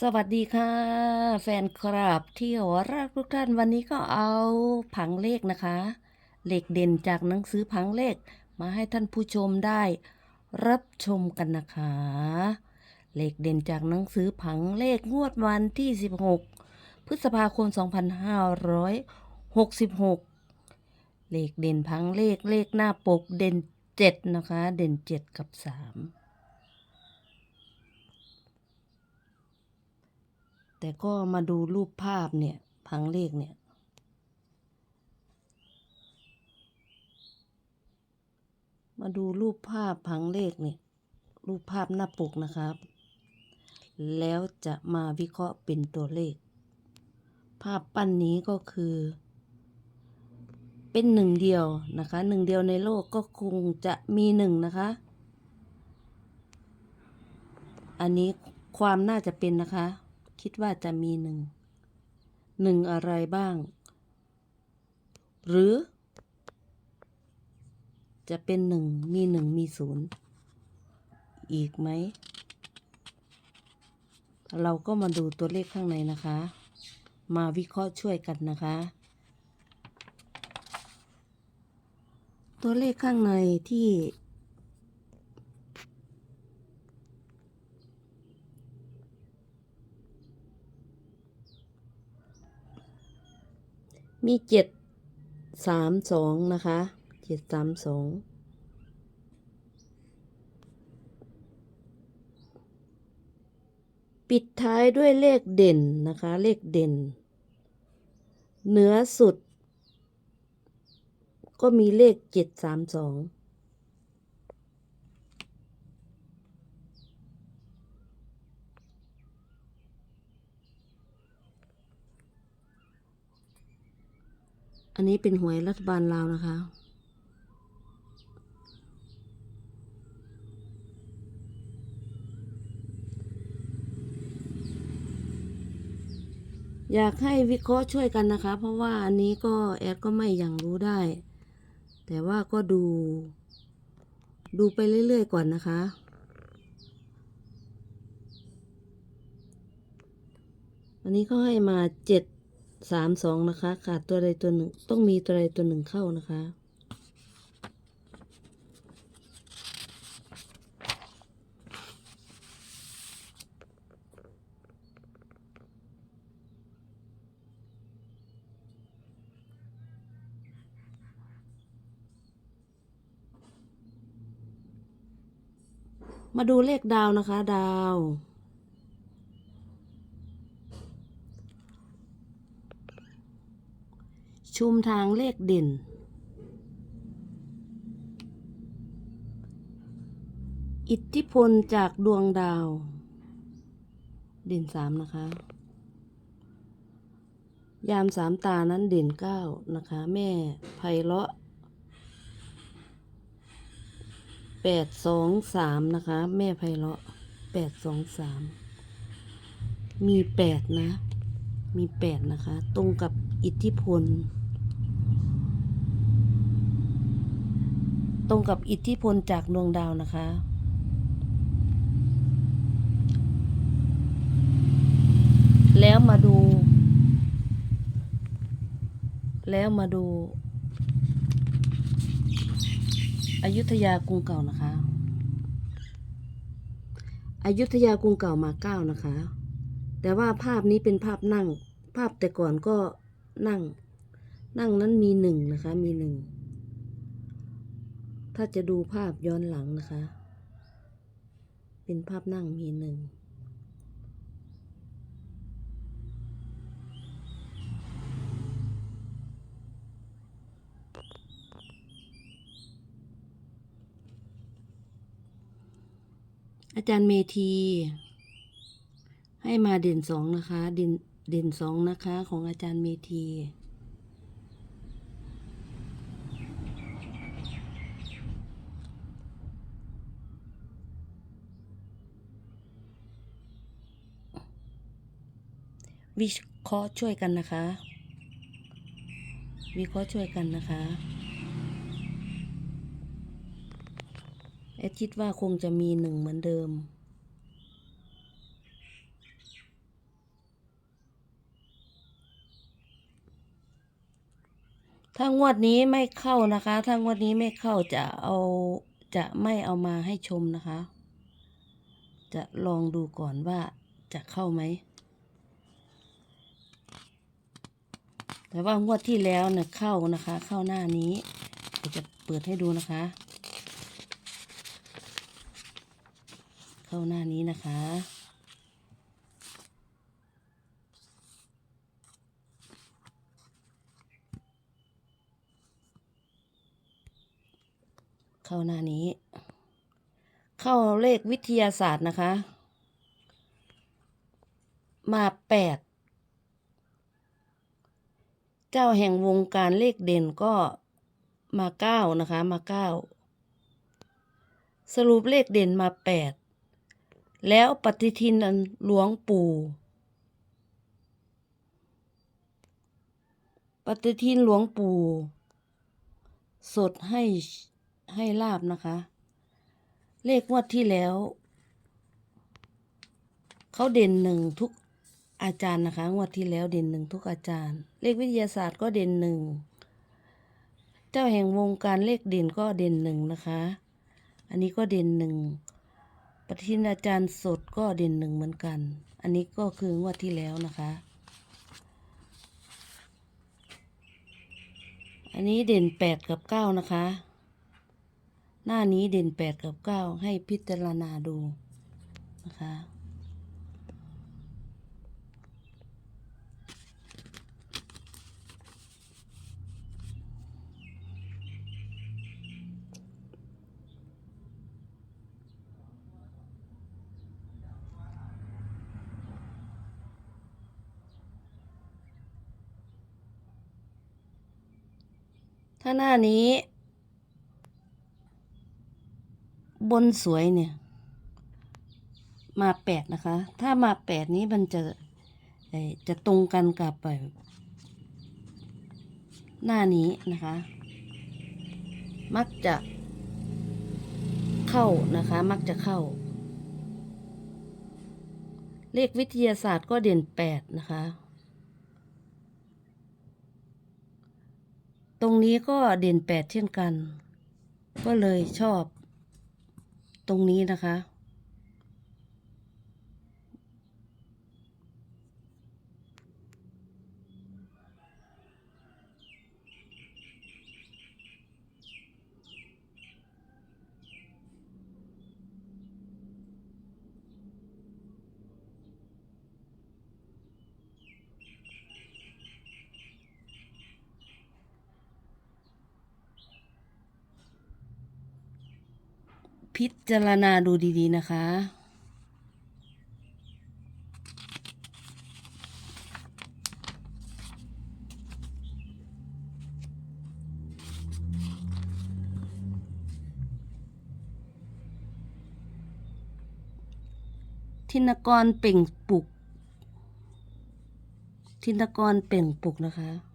สวัสดีค่ะ แฟนคลับที่รักทุกท่านวันนี้ก็เอาผังเลขนะคะ เลขเด่นจากหนังสือผังเลขมาให้ท่านผู้ชมได้ รับชมกันนะคะ เลขเด่นจากหนังสือผังเลขงวดวันที่ 16 พฤษภาคม 2566 เลขเด่นผังเลขเลขหน้าปกเด่น 7 นะคะ เด่น 7 กับ 3 แต่ก็มาดูรูปภาพเนี่ยผังเลขเนี่ย มาดูรูปภาพผังเลขเนี่ย รูปภาพหน้าปกนะครับ แล้วจะมาวิเคราะห์เป็นตัวเลข ภาพปั้นนี้ก็คือ เป็นหนึ่งเดียวนะคะหนึ่งเดียวในโลกก็คงจะมีหนึ่งนะคะ อันนี้ความน่าจะเป็นนะคะ คิดว่าจะมีหนึ่ง หนึ่งอะไรบ้าง หรือ จะเป็นหนึ่งมีหนึ่งมีศูนย์อีกไหม เราก็มาดูตัวเลขข้างในนะคะ มาวิเคราะห์ช่วยกันนะคะ ตัวเลขข้างในที่ มีเจ็ดสามสองนะคะเจ็ดสามสองปิดท้ายด้วยเลขเด่นนะคะ เลขเด่น เหนือสุด ก็มีเลขเจ็ดสามสอง อันนี้เป็นหวยรัฐบาลลาวนะคะ อยากให้วิเคราะห์ช่วยกันนะคะ เพราะว่าอันนี้ก็แอดก็ไม่อย่างรู้ได้ แต่ว่าก็ดู ดูไปเรื่อย ๆ ก่อนนะคะอันนี้เขาให้มาเจ็ด สามสองนะคะ ขาดตัวใดตัวหนึ่ง ต้องมีตัวใดตัวหนึ่งเข้านะคะ มาดูเลขดาวนะคะ ดาว ชุมทางเลขเด่น อิทธิพลจากดวงดาว เด่นสามนะคะ ยามสามตานั้นเด่นเก้านะคะ แม่ไพเราะแปดสองสามนะคะ แม่ไพเราะแปดสองสามมีแปดนะ มีแปดนะคะ ตรงกับอิทธิพล ตรงกับอิทธิพลจากดวงดาวนะคะ แล้วมาดู แล้วมาดู อยุธยากรุงเก่านะคะ อยุธยากรุงเก่ามาเก้านะคะ แต่ว่าภาพนี้เป็นภาพนั่ง ภาพแต่ก่อนก็นั่ง นั่งนั้นมีหนึ่งนะคะ มีหนึ่ง ถ้าจะดูภาพย้อนหลังนะคะ เป็นภาพนั่งมีหนึ่ง อาจารย์เมธี ให้มาเด่นสองนะคะ เด่นเด่นสองนะคะ ของอาจารย์เมธี วิเคราะห์ช่วยกันนะคะ วิเคราะห์ช่วยกันนะคะแอดคิดว่าคงจะมีหนึ่งเหมือนเดิม ถ้างวดนี้ไม่เข้านะคะ ถ้างวดนี้ไม่เข้าจะเอาจะไม่เอามาให้ชมนะคะ จะลองดูก่อนว่าจะเข้าไหม แต่ว่างวดที่แล้วเนี่ยเข้านะคะ เข้าหน้านี้เดี๋ยวจะเปิดให้ดูนะคะ เข้าหน้านี้นะคะเข้าหน้านี้ เข้าเลขวิทยาศาสตร์นะคะ มาแปด เจ้าแห่งวงการเลขเด่นก็มาเก้านะคะมาเก้าสรุปเลขเด่นมาแปดแล้วปฏิทินหลวงปู่ปฏิทินหลวงปู่ สดให้ให้ลาบนะคะ เลขงวดที่แล้ว เขาเด่นหนึ่งทุก อาจารย์นะคะ งวดที่แล้วเด่นหนึ่งทุกอาจารย์ เลขวิทยาศาสตร์ก็เด่นหนึ่ง เจ้าแห่งวงการเลขเด่นก็เด่นหนึ่งนะคะ อันนี้ก็เด่นหนึ่งปฏิทินอาจารย์สดก็เด่นหนึ่งเหมือนกัน อันนี้ก็คืองวดที่แล้วนะคะ อันนี้เด่นแปดกับเก้านะคะ หน้านี้เด่นแปดกับเก้าให้พิจารณาดูนะคะ ถ้าหน้านี้ บนสวยเนี่ย มาแปดนะคะ ถ้ามาแปดนี้มันจะจะตรงกันกับไปหน้านี้นะคะ มักจะเข้านะคะ มักจะเข้า เลขวิทยาศาสตร์ก็เด่นแปดนะคะ ตรงนี้ก็เด่นแปดเช่นกัน ก็เลยชอบ ตรงนี้นะคะ พิจารณาดูดีๆนะคะธินกรเป่งปลุกธินกรเป่งปลุกนะคะ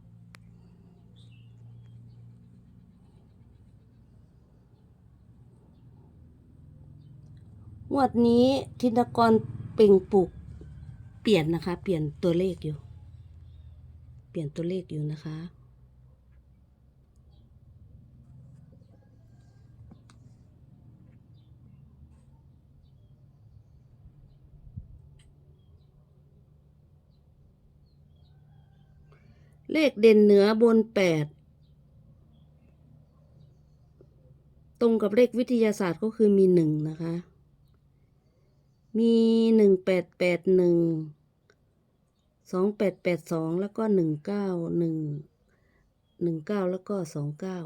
งวดนี้ธินกรเป่งปลุก เปลี่ยนนะคะ เปลี่ยนตัวเลขอยู่ เปลี่ยนตัวเลขอยู่นะคะ เลขเด่นเหนือบนแปดตรงกับเลขวิทยาศาสตร์ก็คือมีหนึ่งนะคะ มีหนึ่งแปดแปดหนึ่งสองแปดแปดสองแล้วก็หนึ่งเก้าหนึ่งหนึ่งเก้าแล้วก็สองเก้า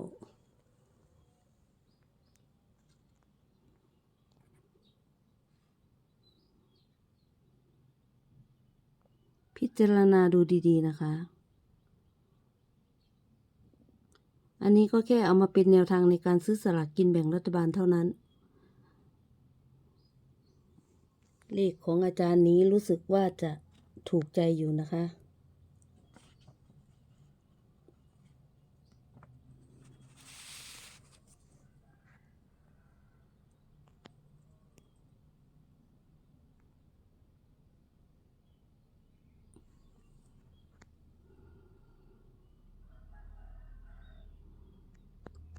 พิจารณาดูดีๆนะคะ อันนี้ก็แค่เอามาเป็นแนวทางในการซื้อสลากกินแบ่งรัฐบาลเท่านั้น เลขของอาจารย์นี้รู้สึกว่าจะถูกใจอยู่นะคะ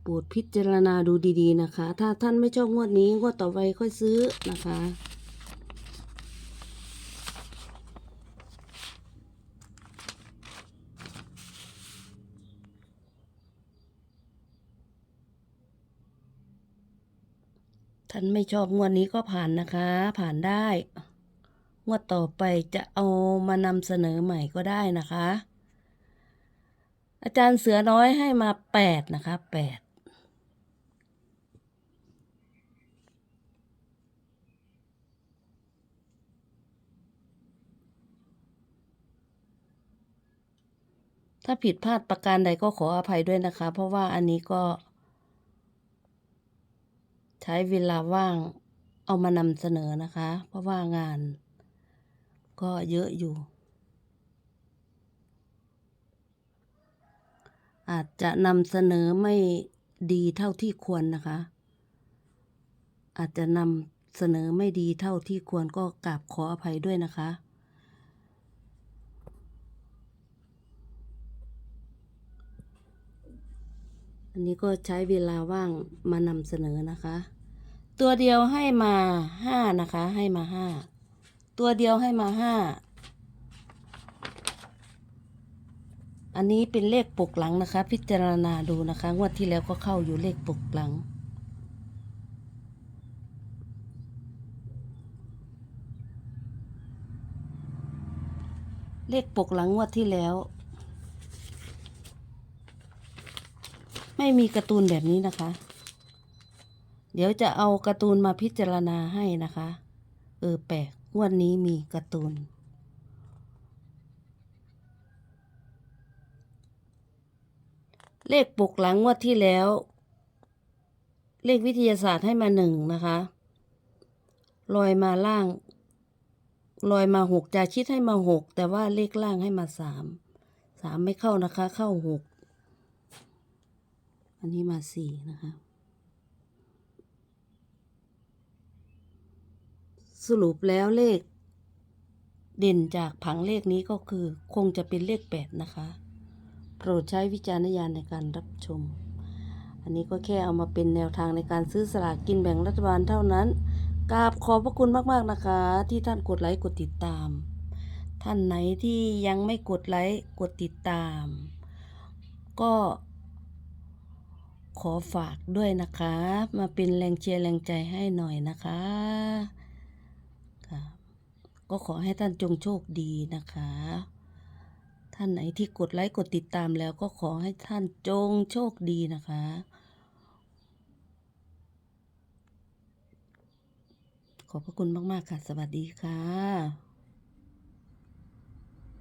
โปรดพิจารณาดูดีๆนะคะ ถ้าท่านไม่ชอบงวดนี้ งวดต่อไปค่อยซื้อนะคะ ท่านไม่ชอบงวดนี้ก็ผ่านนะคะ ผ่านได้ งวดต่อไปจะเอามานำเสนอใหม่ก็ได้นะคะ อาจารย์เสือน้อยให้มาแปดนะคะแปดถ้าผิดพลาดประการใดก็ขออภัยด้วยนะคะ เพราะว่าอันนี้ก็ ใช้เวลาว่างเอามานำเสนอนะคะ เพราะว่างาน ก็เยอะอยู่ อาจจะนำเสนอไม่ดีเท่าที่ควรนะคะ อาจจะนำเสนอไม่ดีเท่าที่ควรก็กราบขออภัยด้วยนะคะอันนี้ก็ใช้เวลาว่างมานำเสนอนะคะ ตัวเดียวให้มาห้านะคะ ให้มาห้าตัวเดียวให้มาห้าอันนี้เป็นเลขปกหลังนะคะ พิจารณาดูนะคะงวดที่แล้วก็เข้าอยู่เลขปกหลัง เลขปกหลังงวดที่แล้ว ไม่มีการ์ตูนแบบนี้นะคะ เดี๋ยวจะเอาการ์ตูนมาพิจารณาให้นะคะ เออแปลกงวดนนี้มีการ์ตูน เลขปกหลังงวดที่แล้ว เลขวิทยาศาสตร์ให้มาหนึ่งนะคะลอยมาล่างลอยมาหกจาชิดให้มาหกแต่ว่าเลขล่างให้มาสามสามไม่เข้านะคะ เข้าหกอันนี้มาสี่นะคะ สรุปแล้วเลข เด่นจากผังเลขนี้ก็คือ คงจะเป็นเลขแปดนะคะ โปรดใช้วิจารณญาณในการรับชม อันนี้ก็แค่เอามาเป็นแนวทางในการซื้อสลากกินแบ่งรัฐบาลเท่านั้นกราบขอบพระคุณมาก ๆ นะคะ ที่ท่านกดไลค์กดติดตาม ท่านไหนที่ยังไม่กดไลค์กดติดตาม ก็ขอฝากด้วยนะคะ มาเป็นแรงเชียร์แรงใจให้หน่อยนะคะค่ะ ก็ขอให้ท่านจงโชคดีนะคะ ท่านไหนที่กดไลค์กดติดตามแล้วก็ขอให้ท่านจงโชคดีนะคะ ขอบพระคุณมาก ๆ ค่ะ สวัสดีค่ะ